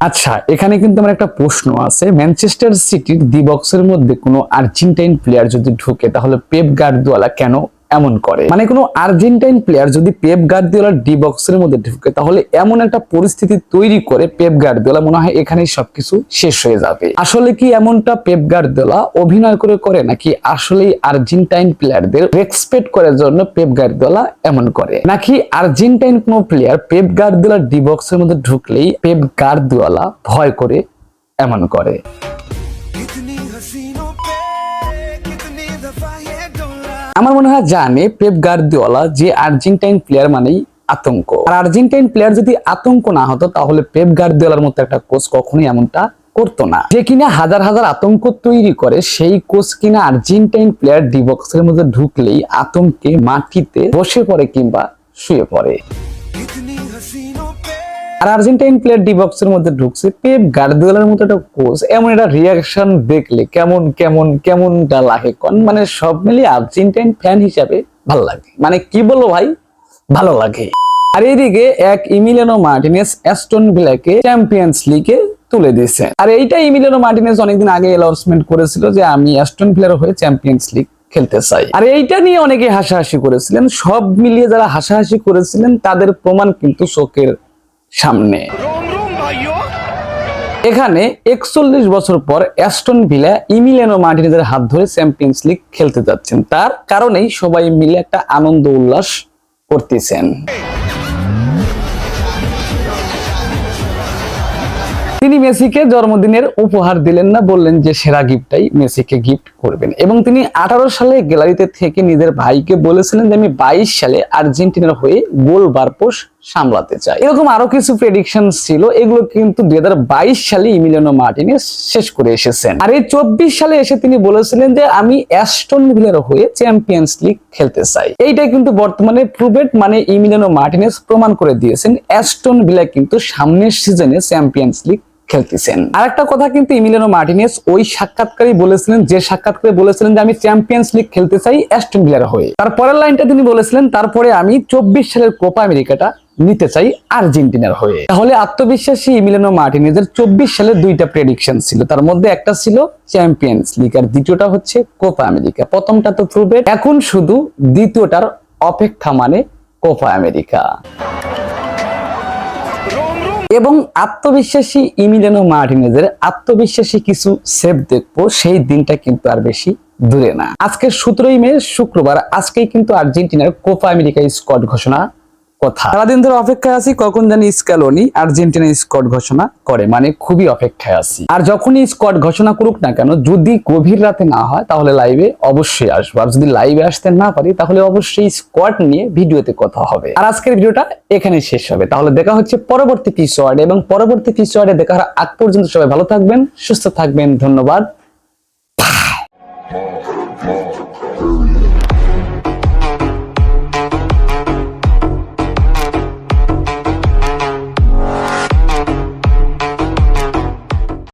আচ্ছা এখানে কিন্তু আমার একটা প্রশ্ন আছে। ম্যানচেস্টার সিটির দি বক্সের মধ্যে কোনো আর্জেন্টাইন প্লেয়ার যদি ঢুকে, তাহলে পেপ গার্দিওলা কেন এমন করে। মানে কোনো আর্জেন্টাইন প্লেয়ার যদি পেপ গার্দিওলার ডি বক্সের মধ্যে ঢুকে, তাহলে এমন একটা পরিস্থিতি তৈরি করে পেপ গার্দিওলা মনে হয় এখানেই সবকিছু শেষ হয়ে যাবে। আসলে কি এমনটা পেপ গার্দিওলা অভিনয় করে করে, নাকি আসলেই আর্জেন্টাইন প্লেয়ারদের রেসপেক্ট করার জন্য পেপ গার্দিওলা এমন করে? নাকি আর্জেন্টাইন কোনো প্লেয়ার পেপ গার্দিওলার ডি বক্সের মধ্যে ঢুকলেই পেপ গার্দিওলা ভয় করে এমন করে? আমার মনে হয় জানে পেপ গার্দিওয়ালা যে আর্জেন্টাইন প্লেয়ার মানেই আতঙ্ক। আর আর্জেন্টাইন প্লেয়ার যদি আতঙ্ক না হতো, তাহলে পেপ গার্দিওয়ালার মতো একটা কোচ কখনোই এমনটা করতো না। যে কিনা হাজার হাজার আতঙ্ক তৈরি করে, সেই কোচ কিনা আর্জেন্টাইন প্লেয়ার ডিবক্সের মধ্যে ঢুকলেই আতঙ্কে মাটিতে বসে পড়ে কিংবা শুয়ে পড়ে। আর আর্জেন্টাইন প্লেয়ার ডি বক্সের মধ্যে ঢুকছে পেপ গার্দিওলার মতো একটা কোচ এমন একটা রিয়াকশন দেখলে কেমন কেমন, কেমনটা লাগে? কোন মানে সব মিলিয়ে আর্জেন্টাইন ফ্যান হিসাবে ভালো লাগে। মানে কি বলব ভাই? ভালো লাগে। আর এইদিকে এক ইমিলিয়ানো মার্টিনেস অ্যাস্টন ভিলাকে চ্যাম্পিয়ন্স লিগে তুলে দিয়েছে। আর এইটা ইমিলিয়ানো মার্টিনেস অনেকদিন আগে অ্যানাউন্সমেন্ট করেছিল যে আমি অ্যাস্টন ভিলার হয়ে চ্যাম্পিয়ন্স লিগ খেলতে চাই। আর এইটা নিয়ে অনেকে হাসাহাসি করেছিলেন। সব মিলিয়ে যারা হাসাহাসি করেছিলেন, তাদের প্রমাণ কিন্তু চোখের সামনে। এখানে একচল্লিশ বছর পর অ্যাস্টন ভিলা ইমিলেনো মার্টিনেজের হাত ধরে চ্যাম্পিয়ন্স লিগ খেলতে যাচ্ছেন। তার কারণেই সবাই মিলে একটা আনন্দ উল্লাস করতেছেন। মেসিকে জন্মদিনের উপহার দিলেন না, বললেন যে সেরা গিফটটাই মেসিকে গিফট করবেন। এবং তিনি আঠারো সালে গ্যালারিতে থেকে নিজের ভাইকে বলেছিলেন যে, আমি বাইশ সালে আর্জেন্টিনার হয়ে গোল বারপোষ সামলাতে চাই। এরকম আরও কিছু প্রেডিকশন ছিল, এগুলো কিন্তু দুই সালে ইমিলিয়ানো মার্টিনেস শেষ করে এসেছেন। আর এই চব্বিশ সালে এসে তিনি বলেছিলেন যে, আমি অ্যাস্টন ভিলার হয়ে চ্যাম্পিয়ন্স লিগ খেলতে চাই। এইটাই কিন্তু বর্তমানে প্রুভেট মানে ইমিলিয়ানো মার্টিনেস প্রমাণ করে দিয়েছেন, অ্যাস্টন ভিলা কিন্তু সামনের সিজনে চ্যাম্পিয়ন্স লিগ খেলতেছেন। আরেকটা কথা কিন্তু ইমিলিয়ানো মার্টিনেস ওই সাক্ষাৎকারই বলেছিলেন, যে সাক্ষাৎকারে বলেছিলেন যে আমি চ্যাম্পিয়ন্স লিগ খেলতে চাই অ্যাস্টন ভিলার হয়ে। তারপরের লাইনটা তিনি বলেছিলেন, তারপরে আমি চব্বিশ সালের কোপা আমেরিকাটা নিতে চাই আর্জেন্টিনার হয়ে। তাহলে আত্মবিশ্বাসী ইমিলিয়ানো মার্টিনেজের চব্বিশ সালে দুইটা প্রেডিকশন ছিল। তার মধ্যে একটা ছিল চ্যাম্পিয়ন্স লিগ আর দ্বিতীয়টা হচ্ছে কোপা আমেরিকা। প্রথমটা তো প্রুভেড এখন শুধু দ্বিতীয়টার অপেক্ষা মানে কোপা আমেরিকা। এবং আত্মবিশ্বাসী ইমিলেনো মার্টিনেজের আত্মবিশ্বাসী কিছু সেভ দেখব, সেই দিনটা কিন্তু আর বেশি দূরে না। আজকে সতেরোই মে, শুক্রবার। আজকেই কিন্তু আর্জেন্টিনার কোপা আমেরিকা স্কোয়াড ঘোষণা। কথা। সারাদিন ধরে অপেক্ষায় আছি, কখন জানি স্ক্যালোনি আর্জেন্টিনা স্কোয়াড ঘোষণা করে মানে খুবই অপেক্ষায় আছি। আর যখনই স্কোয়াড ঘোষণা করুক না কেন, যদি গভীর রাতে না হয়, তাহলে লাইভে অবশ্যই আসব। আর যদি লাইভে আসতে না পারি, তাহলে অবশ্যই স্কোয়াড নিয়ে ভিডিওতে কথা হবে। আর আজকের ভিডিওটা এখানে শেষ হবে। তাহলে দেখা হচ্ছে পরবর্তী পিসওয়ার্ডে এবং পরবর্তী পিসওয়ার্ডে দেখা হওয়ার আগ পর্যন্ত সবাই ভালো থাকবেন, সুস্থ থাকবেন, ধন্যবাদ.